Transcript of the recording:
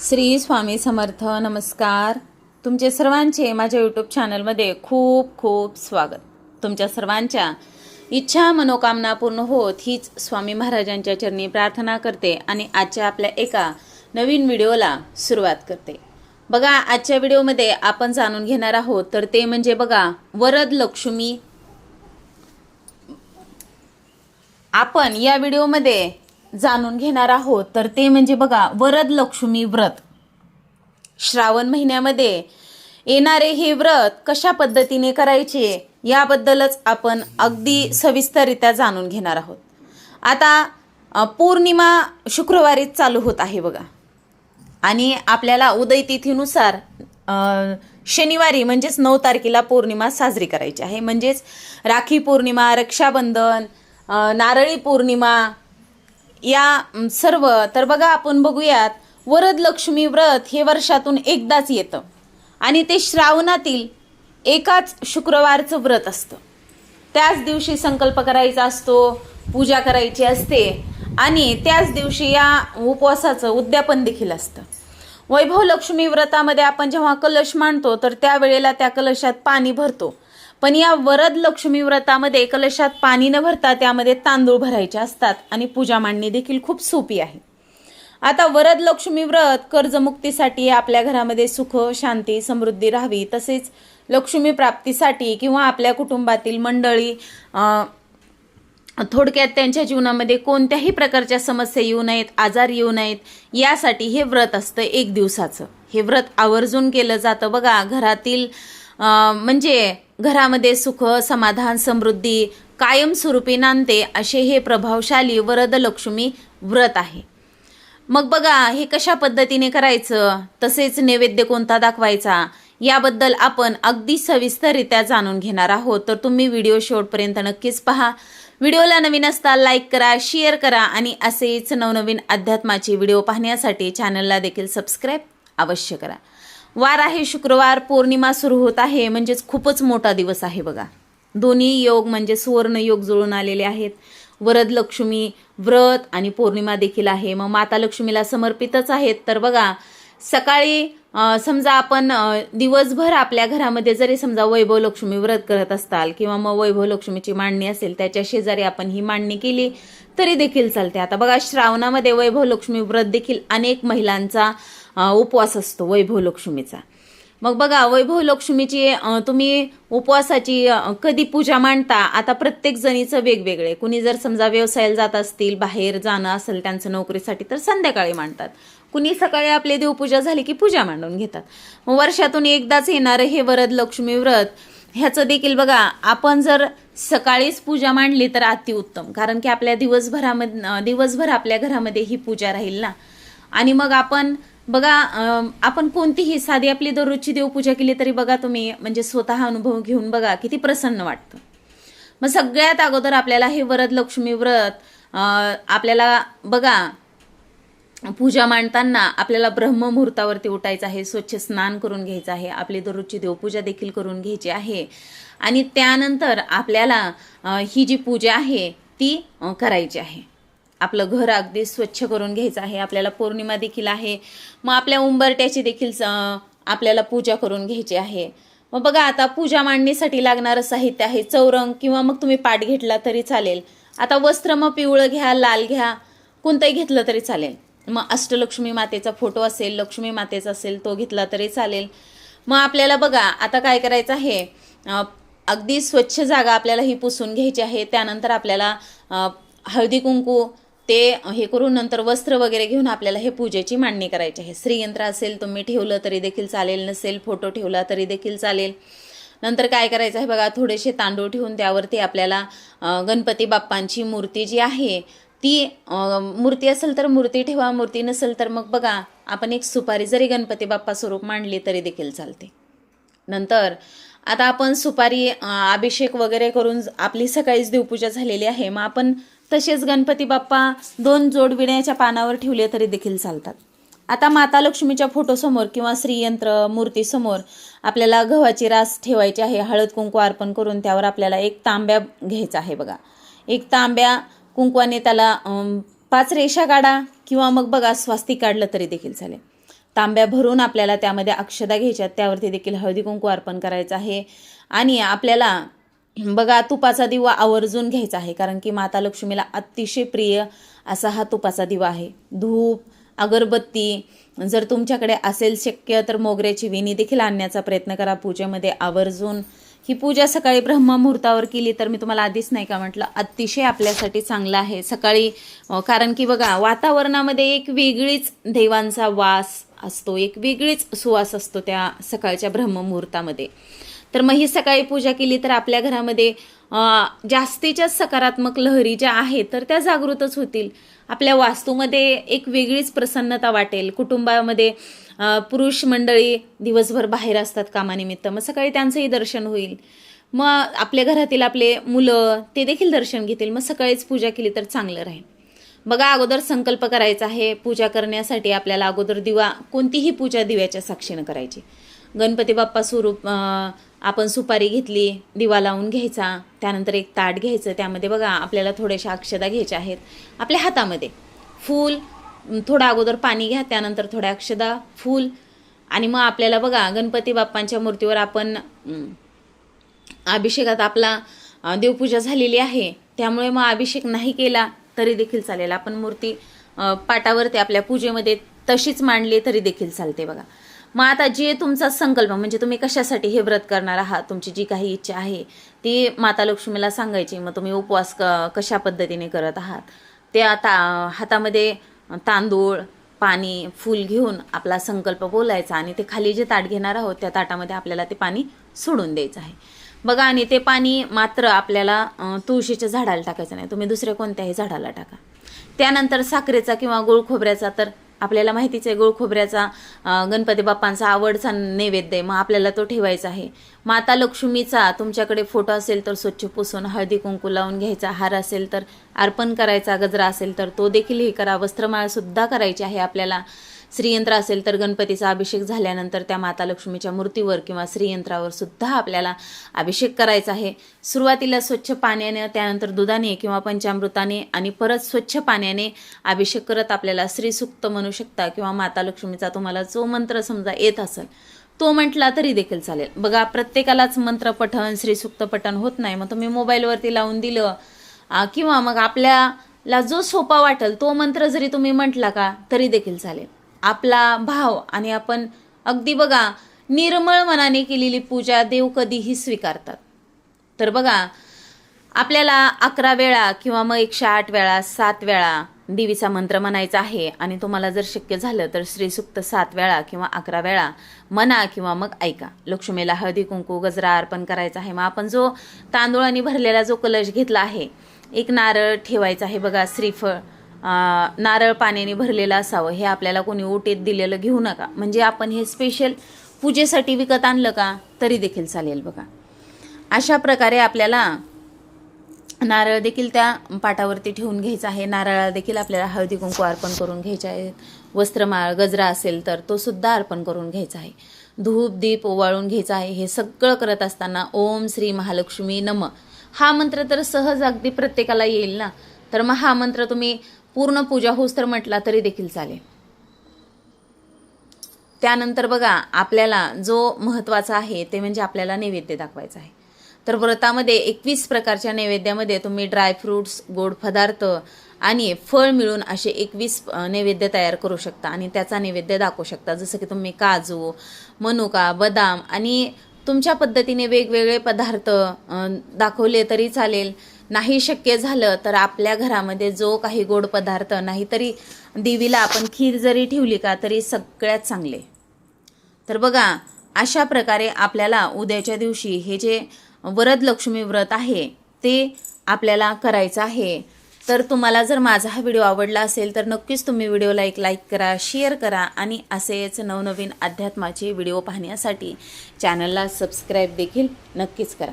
श्री स्वामी समर्थ नमस्कार. तुमचे सर्वांचे माझ्या यूट्यूब चॅनलमध्ये खूप खूप स्वागत. तुमच्या सर्वांच्या इच्छा मनोकामना पूर्ण होत हीच स्वामी महाराजांच्या चरणी प्रार्थना करते आणि आजच्या आपल्या एका नवीन व्हिडिओला सुरुवात करते. बघा आजच्या व्हिडिओमध्ये आपण जाणून घेणार आहोत तर ते म्हणजे बघा वरद लक्ष्मी. आपण या व्हिडिओमध्ये जाणून घेणार आहोत. तर ते म्हणजे बघा वरद लक्ष्मी व्रत. श्रावण महिन्यामध्ये येणारे हे व्रत कशा पद्धतीने करायचे याबद्दलच आपण अगदी सविस्तररित्या जाणून घेणार आहोत. आता पौर्णिमा शुक्रवारीच चालू होत आहे बघा. आणि आपल्याला उदय तिथीनुसार शनिवारी म्हणजेच नऊ तारखेला पौर्णिमा साजरी करायची आहे. म्हणजेच राखी पौर्णिमा रक्षाबंधन नारळी पौर्णिमा या सर्व तर बघा आपण बघूयात वरद लक्ष्मी व्रत हे वर्षातून एकदाच येतं. आणि ते श्रावणातील एकाच शुक्रवारचं व्रत असतं. त्याच दिवशी संकल्प करायचा असतो पूजा करायची असते आणि त्याच दिवशी या उपवासाचं उद्यापन देखील असतं. वैभव लक्ष्मी व्रतामध्ये आपण जेव्हा कलश मांडतो तर त्यावेळेला त्या कलशात पाणी भरतो. पण या वरद लक्ष्मी व्रतामध्ये कलशात पाणी न भरता त्यामध्ये तांदूळ भरायचे असतात आणि पूजा मांडणी देखील खूप सोपी आहे. आता वरद लक्ष्मी व्रत कर्जमुक्तीसाठी आपल्या घरामध्ये सुख शांती समृद्धी राहावी तसेच लक्ष्मी प्राप्तीसाठी किंवा आपल्या कुटुंबातील मंडळी थोडक्यात त्यांच्या जीवनामध्ये कोणत्याही प्रकारच्या समस्या येऊ नयेत आजार येऊ नयेत यासाठी हे व्रत असतं एक दिवसाचं. हे व्रत आवर्जून केलं जातं. बघा घरातील म्हणजे घरामध्ये सुख समाधान समृद्धी कायमस्वरूपी नांदते असे हे प्रभावशाली वरद लक्ष्मी व्रत आहे. मग बघा हे कशा पद्धतीने करायचं? तसेच नैवेद्य कोणता दाखवायचा? याबद्दल आपण अगदी सविस्तररित्या जाणून घेणार आहोत. तर तुम्ही व्हिडिओ शेवटपर्यंत नक्कीच पहा. व्हिडिओला नवीन असता लाईक करा शेअर करा आणि असेच नवनवीन अध्यात्माचे व्हिडिओ पाहण्यासाठी चॅनलला देखील सबस्क्राईब अवश्य करा. वार आहे शुक्रवार पौर्णिमा सुरू होत आहे. म्हणजेच खूपच मोठा दिवस आहे बघा. दोन्ही योग म्हणजे सुवर्ण योग जुळून आलेले आहेत. वरद लक्ष्मी व्रत आणि पौर्णिमा देखील आहे. मग माता लक्ष्मीला समर्पितच आहेत. तर बघा सकाळी समजा आपण दिवसभर आपल्या घरामध्ये जरी समजा वैभव लक्ष्मी व्रत करत असताल किंवा मग वैभव लक्ष्मीची मांडणी असेल त्याच्या शेजारी आपण ही मांडणी केली. तरी देखील चालते. आता बघा श्रावणामध्ये वैभव लक्ष्मी व्रत देखील अनेक महिलांचा उपवास असतो वैभव लक्ष्मीचा मग बघा वैभव लक्ष्मीची तुम्ही उपवासाची कधी पूजा मांडता? आता प्रत्येक जणीचं वेगवेगळे. कुणी जर समजा व्यवसायाला जात असतील बाहेर जाणं असेल त्यांचं नोकरीसाठी तर संध्याकाळी मांडतात. कुणी सकाळी आपली देवपूजा झाली की पूजा मांडून घेतात. मग वर्षातून एकदाच येणारं हे वरद लक्ष्मी व्रत ह्याचं देखील बघा आपण जर सकाळीच पूजा मांडली तर अतिउत्तम कारण की आपल्या दिवसभरामध्ये दिवसभर आपल्या घरामध्ये ही पूजा राहील ना. आणि मग आपण बघा आपण कोणतीही साधी आपली दररोजची देवपूजा केली तरी बघा तुम्ही म्हणजे स्वतः अनुभव घेऊन बघा किती प्रसन्न वाटतं. मग सगळ्यात अगोदर आपल्याला हे वरद लक्ष्मी व्रत आपल्याला बघा पूजा मांडताना आपल्याला ब्रह्ममुहूर्तावरती उठायचं आहे स्वच्छ स्नान करून घ्यायचं आहे आपली दररोजची देवपूजा देखील करून घ्यायची आहे. आणि त्यानंतर आपल्याला ही जी पूजा आहे ती करायची आहे. आपलं घर अगदी स्वच्छ करून घ्यायचं आहे आपल्याला पौर्णिमा देखील आहे. मग आपल्या उंबरट्याची देखील आपल्याला पूजा करून घ्यायची आहे. मग बघा आता पूजा मांडणीसाठी लागणारं साहित्य आहे चौरंग किंवा मग तुम्ही पाठ घेतला तरी चालेल. आता वस्त्र मग पिवळं घ्या लाल घ्या कोणतंही घेतलं तरी चालेल. मग अष्टलक्ष्मी मातेचा फोटो असेल लक्ष्मी मातेचा असेल तो घेतला तरी चालेल. मग आपल्याला बघा आता काय करायचं आहे? अगदी स्वच्छ जागा आपल्याला ही पुसून घ्यायची आहे. त्यानंतर आपल्याला हळदी कुंकू ते हे करून नंतर वस्त्र वगैरे घेऊन आपल्याला हे पूजेची मांडणी करायची आहे. श्रीयंत्र असेल तुम्ही ठेवलं तरी देखील चालेल. नसेल फोटो ठेवला तरी देखील चालेल. नंतर काय करायचं आहे बघा थोडेसे तांदूळ ठेवून त्यावरती आपल्याला गणपती बाप्पांची मूर्ती जी आहे ती मूर्ती असेल तर मूर्ती ठेवा मूर्ती नसेल तर मग बघा आपण एक सुपारी जरी गणपती बाप्पा स्वरूप मांडली तरी देखील चालते. नंतर आता आपण सुपारी अभिषेक वगैरे करून आपली सकाळीच देवपूजा झालेली आहे मग आपण तसेच गणपती बाप्पा दोन जोड विण्याच्या पानावर ठेवले तरी देखील चालतात. आता माता लक्ष्मीच्या फोटोसमोर किंवा श्रीयंत्र मूर्तीसमोर आपल्याला गव्हाची रास ठेवायची आहे हळद कुंकू अर्पण करून त्यावर आपल्याला एक तांब्या घ्यायचा आहे बघा. एक तांब्या कुंकवाने त्याला पाच रेषा काढा किंवा मग बघा स्वास्तिक काढलं तरी देखील चालेल. तांब्या भरून आपल्याला त्यामध्ये अक्षदा घ्यायच्यात त्यावरती देखील हळदी कुंकू अर्पण करायचं आहे. आणि आपल्याला बघा तुपाचा दिवा आवर्जून घ्यायचा आहे कारण की माता लक्ष्मीला अतिशय प्रिय असा हा तुपाचा दिवा आहे. धूप अगरबत्ती जर तुमच्याकडे असेल शक्य तर मोगऱ्याची वेणी देखील आणण्याचा प्रयत्न करा. पूजेमध्ये आवर्जून ही पूजा सकाळी ब्रह्ममुहूर्तावर केली तर मी तुम्हाला आधीच नाही का म्हटलं? अतिशय आपल्यासाठी चांगलं आहे. सकाळी कारण की बघा वातावरणामध्ये एक वेगळीच देवांचा वास असतो एक वेगळीच सुवास असतो त्या सकाळच्या ब्रह्ममुहूर्तामध्ये. तर मग ही सकाळी पूजा केली तर आपल्या घरामध्ये जास्तीच्या सकारात्मक लहरी ज्या आहेत तर त्या जागृतच होतील. आपल्या वास्तूमध्ये एक वेगळीच प्रसन्नता वाटेल. कुटुंबामध्ये पुरुष मंडळी दिवसभर बाहेर असतात कामानिमित्त. मग सकाळी त्यांचंही दर्शन होईल. मग आपल्या घरातील आपले मुलं ते देखील दर्शन घेतील. मग सकाळीच पूजा केली तर चांगलं राहील. बघा अगोदर संकल्प करायचा आहे. पूजा करण्यासाठी आपल्याला अगोदर दिवा कोणतीही पूजा दिव्याच्या साक्षीनं करायची. गणपती बाप्पा स्वरूप आपण सुपारी घेतली दिवा लावून घ्यायचा त्यानंतर एक ताट घ्यायचं त्यामध्ये बघा आपल्याला थोड्याशा अक्षदा घ्यायच्या आहेत. आपल्या हातामध्ये. फूल थोडं अगोदर पाणी घ्या त्यानंतर थोड्या अक्षदा फूल. आणि मग आपल्याला बघा गणपती बाप्पांच्या मूर्तीवर आपण अभिषेकात आपला देवपूजा झालेली आहे. त्यामुळे मग अभिषेक नाही केला तरी देखील चालेल. आपण मूर्ती पाटावरती आपल्या पूजेमध्ये तशीच मांडली तरी देखील चालते बघा. मग आता जे तुमचा संकल्प म्हणजे तुम्ही कशासाठी हे व्रत करणार आहात तुमची जी काही इच्छा आहे ती माता लक्ष्मीला सांगायची मग तुम्ही उपवास क कशा पद्धतीने करत आहात? ते आता हातामध्ये तांदूळ पाणी फूल घेऊन आपला संकल्प बोलायचा आणि ते खाली जे ताट घेणार आहोत त्या ताटामध्ये आपल्याला ते पाणी सोडून द्यायचं आहे. बघा आणि ते पाणी मात्र आपल्याला तुळशीच्या झाडाला टाकायचं नाही. तुम्ही दुसऱ्या कोणत्याही झाडाला टाका. त्यानंतर साखरेचा किंवा गुळ खोबऱ्याचा तर आपल्याला माहितीच आहे गोळ खोबऱ्याचा गणपती बाप्पांचा आवडचा नैवेद्य आहे. मग आपल्याला तो ठेवायचा आहे. माता लक्ष्मीचा तुमच्याकडे फोटो असेल तर स्वच्छ पुसून हळदी कुंकू लावून घ्यायचा हार असेल तर अर्पण करायचा गजरा असेल तर तो देखील हे करा. वस्त्रमाळसुद्धा करायची आहे आपल्याला. श्रीयंत्र असेल तर गणपतीचा अभिषेक झाल्यानंतर त्या माता लक्ष्मीच्या मूर्तीवर किंवा श्रीयंत्रावर सुद्धा आपल्याला अभिषेक करायचा आहे. सुरुवातीला स्वच्छ पाण्याने त्यानंतर दुधाने किंवा पंचामृताने आणि परत स्वच्छ पाण्याने अभिषेक करत आपल्याला श्रीसुक्त म्हणू शकता किंवा माता लक्ष्मीचा तुम्हाला जो मंत्र समजा येत असेल तो म्हटला तरी देखील चालेल. बघा प्रत्येकालाच मंत्र पठण श्रीसुक्त पठण होत नाही. मग तुम्ही मोबाईलवरती लावून दिलं किंवा मग आपल्याला जो सोपा वाटेल तो मंत्र जरी तुम्ही म्हटला का तरी देखील चालेल. आपला भाव आणि आपण अगदी बघा निर्मळ मनाने केलेली पूजा देव कधीही स्वीकारतात. तर बघा आपल्याला अकरा वेळा किंवा मग एकशे आठ वेळा सात वेळा देवीचा मंत्र म्हणायचा आहे आणि तुम्हाला जर शक्य झालं तर श्रीसुक्त सात वेळा किंवा अकरा वेळा म्हणा किंवा मग ऐका. लक्ष्मीला हळदी कुंकू गजरा अर्पण करायचा आहे. मग आपण जो तांदूळाने भरलेला जो कलश घेतला आहे एक नारळ ठेवायचा आहे बघा श्रीफळ. नारळ पाण्याने भरलेलं असावं हे आपल्याला कोणी ओटीत दिलेलं घेऊ नका. म्हणजे आपण हे स्पेशल पूजेसाठी विकत आणलं का तरी देखील चालेल बघा. अशा प्रकारे आपल्याला नारळ देखील त्या पाटावरती ठेवून घ्यायचा आहे. नारळाला देखील आपल्याला हळदी कुंकू अर्पण करून घ्यायचे आहे. वस्त्रमाळ गजरा असेल तर तो सुद्धा अर्पण करून घ्यायचा आहे. धूप दीप ओवाळून घ्यायचा आहे. हे सगळं करत असताना ओम श्री महालक्ष्मी नम. हा मंत्र तर सहज अगदी प्रत्येकाला येईल ना? तर मग हा मंत्र तुम्ही पूर्ण पूजा होस तर म्हटला तरी देखील चालेल. त्यानंतर बघा आपल्याला जो महत्त्वाचा आहे ते म्हणजे आपल्याला नैवेद्य दाखवायचा आहे. तर व्रतामध्ये एकवीस प्रकारच्या नैवेद्यामध्ये तुम्ही ड्रायफ्रूट्स गोड पदार्थ आणि फळ मिळून असे एकवीस नैवेद्य तयार करू शकता आणि त्याचा नैवेद्य दाखवू शकता. जसं की तुम्ही काजू मनुका बदाम आणि तुमच्या पद्धतीने वेगवेगळे पदार्थ दाखवले तरी चालेल. नाही शक्य झालं तर आपल्या घरामध्ये जो काही गोड पदार्थ नाहीतरी देवीला आपण खीर जरी ठेवली का तरी सगळ्यात चांगले. तर बघा अशा प्रकारे आपल्याला उद्याच्या दिवशी हे जे वरद लक्ष्मी व्रत आहे ते आपल्याला करायचं आहे. तर तुम्हाला जर माझा हा व्हिडिओ आवडला असेल तर नक्कीच तुम्ही व्हिडिओला एक लाईक करा शेअर करा आणि असेच नवनवीन अध्यात्माचे व्हिडिओ पाहण्यासाठी चॅनलला सबस्क्राईब देखील नक्कीच करा.